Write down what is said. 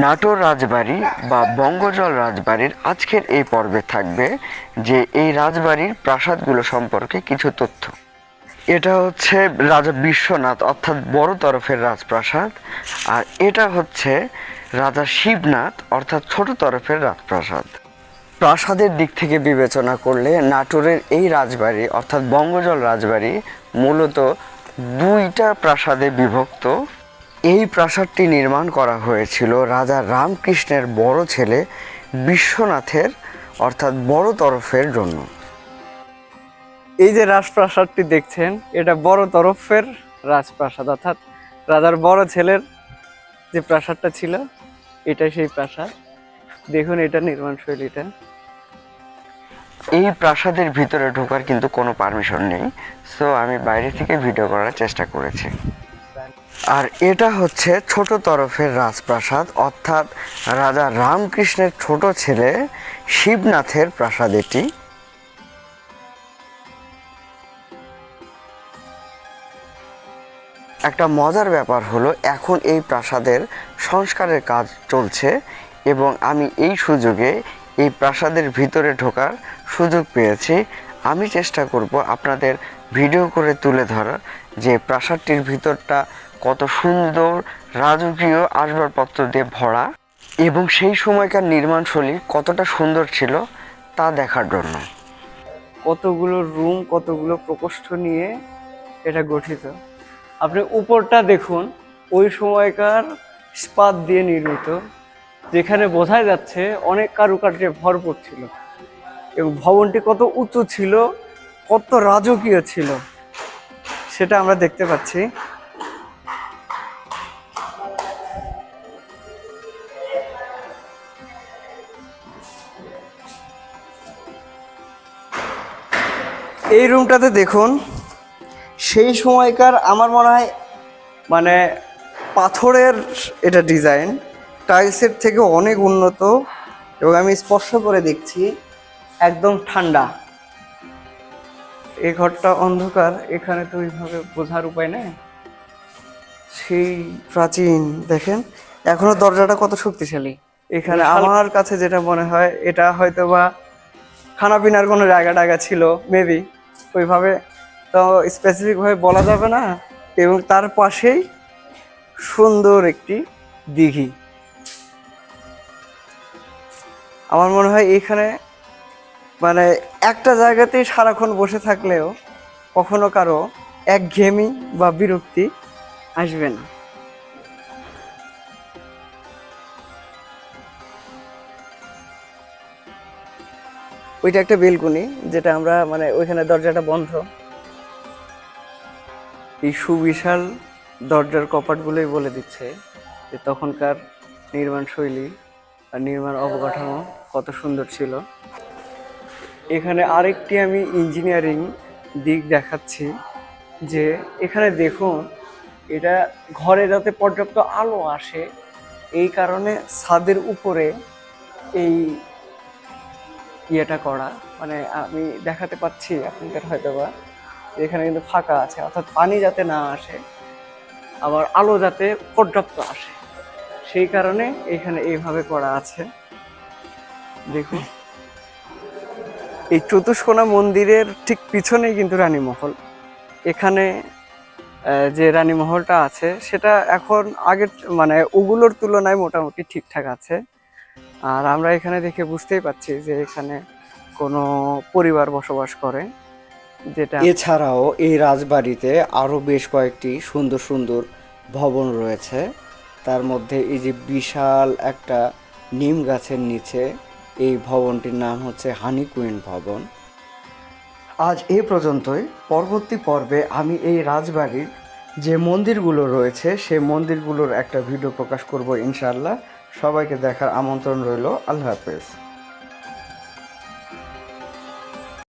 নাটোর রাজবাড়ি বা বঙ্গজল রাজবাড়ির আজকের এই পর্বে থাকবে যে এই রাজবাড়ির প্রাসাদগুলো সম্পর্কে কিছু তথ্য। এটা হচ্ছে রাজা বিশ্বনাথ, অর্থাৎ বড় তরফের রাজপ্রাসাদ, আর এটা হচ্ছে রাজা শিবনাথ, অর্থাৎ ছোট তরফের রাজপ্রাসাদ। প্রাসাদের দিক থেকে বিবেচনা করলে নাটোরের এই রাজবাড়ি, অর্থাৎ বঙ্গজল রাজবাড়ি, মূলত দুইটা প্রাসাদে বিভক্ত। এই প্রাসাদটি নির্মাণ করা হয়েছিল রাজা রামকৃষ্ণের বড় ছেলে বিশ্বনাথের, অর্থাৎ বড় তরফের জন্য। এই যে রাজপ্রাসাদটি দেখছেন, এটা বড় তরফের রাজপ্রাসাদ, অর্থাৎ রাজার বড় ছেলের যে প্রাসাদটা ছিল এটা সেই প্রাসাদ। দেখুন এটা নির্মাণ শৈলীটা। এই প্রাসাদের ভিতরে ঢোকার কিন্তু কোনো পারমিশন নেই, সো আমি বাইরে থেকে ভিডিও করার চেষ্টা করেছি। আর এটা হচ্ছে ছোট তরফের রাজপ্রাসাদ, অর্থাৎ রাজা রামকৃষ্ণের ছোট ছেলে শিবনাথের প্রাসাদ এটি একটা মজার ব্যাপার হলো, এখন এই প্রাসাদের সংস্কারের কাজ চলছে এবং আমি এই সুযোগে এই প্রাসাদের ভিতরে ঢোকার সুযোগ পেয়েছি। আমি চেষ্টা করব আপনাদের ভিডিও করে তুলে ধরার যে প্রাসাদটির ভিতরটা কত সুন্দর রাজকীয় আসবাবপত্র দিয়ে ভরা এবং সেই সময়কার নির্মাণশৈলী কতটা সুন্দর ছিল তা দেখার জন্য। কতগুলো রুম, কতগুলো প্রকোষ্ঠ নিয়ে এটা গঠিত। আপনি উপরটা দেখুন, ওই সময়কার ইস্পাত দিয়ে নির্মিত, যেখানে বোঝা যাচ্ছে অনেক কারুকার্যে ভরপুর ছিল। এবং ভবনটি কত উঁচু ছিল, কত রাজকীয় ছিল, সেটা আমরা দেখতে পাচ্ছি। এই রুমটাতে দেখুন, সেই সময়কার আমার মনে হয় মানে পাথরের এটা ডিজাইন, টাইলসের থেকে অনেক উন্নত, এবং আমি স্পর্শ করে দেখছি একদম ঠান্ডা। এই ঘরটা অন্ধকার এখানে তো ওইভাবে বোঝার উপায় নেই। সেই প্রাচীন দেখেন এখনও দরজাটা কত শক্তিশালী। এখানে আমার কাছে যেটা মনে হয় এটা হয়তো বা খানা পিনার কোনো জায়গা টায়গা ছিল মেবি ওইভাবে তো স্পেসিফিকভাবে বলা যাবে না এবং তার পাশেই সুন্দর একটি দিঘি। আমার মনে হয় এখানে মানে একটা জায়গাতেই সারাক্ষণ বসে থাকলেও কখনো কারও একঘেয়েমি বা বিরক্তি আসবে না। ওইটা একটা বেলকুনি যেটা আমরা মানে ওইখানে দরজাটা বন্ধ। এই সুবিশাল দরজার কপাটগুলোই বলে দিচ্ছে যে তখনকার নির্মাণ শৈলী আর নির্মাণ অবকাঠামো কত সুন্দর ছিল। এখানে আরেকটি আমি ইঞ্জিনিয়ারিং দিক দেখাচ্ছি যে এখানে দেখুন, এটা ঘরে যাতে পর্যাপ্ত আলো আসে, এই কারণে ছাদের উপরে এই ইয়েটা করা। মানে আমি দেখাতে পাচ্ছি আপনাদের হয়তো বা এখানে কিন্তু ফাঁকা আছে, অর্থাৎ পানি যাতে না আসে, আবার আলো যাতে পর্যাপ্ত আসে। সেই কারণে এখানে এইভাবে করা আছে। দেখুন। এই চতুষ্কোণা মন্দিরের ঠিক পিছনেই কিন্তু রানীমহল। এখানে যে রানীমহলটা আছে, সেটা এখন আগের মানে ওগুলোর তুলনায় মোটামুটি ঠিকঠাক আছে। আর আমরা এখানে দেখে বুঝতেই পারছি যে এখানে কোনো পরিবার বসবাস করে, যেটা এছাড়াও এই রাজবাড়িতে আরও বেশ কয়েকটি সুন্দর সুন্দর ভবন রয়েছে। তার মধ্যে এই যে বিশাল একটা নিম গাছের নিচে এই ভবনটির নাম হচ্ছে হানি কুইন ভবন। আজ এ পর্যন্তই। পরবর্তী পর্বে আমি এই রাজবাড়ির যে মন্দিরগুলো রয়েছে সেই মন্দিরগুলোর একটা ভিডিও প্রকাশ করব ইনশাআল্লাহ। সবাইকে দেখার আমন্ত্রণ রইল। আল্লাহ হাফেজ।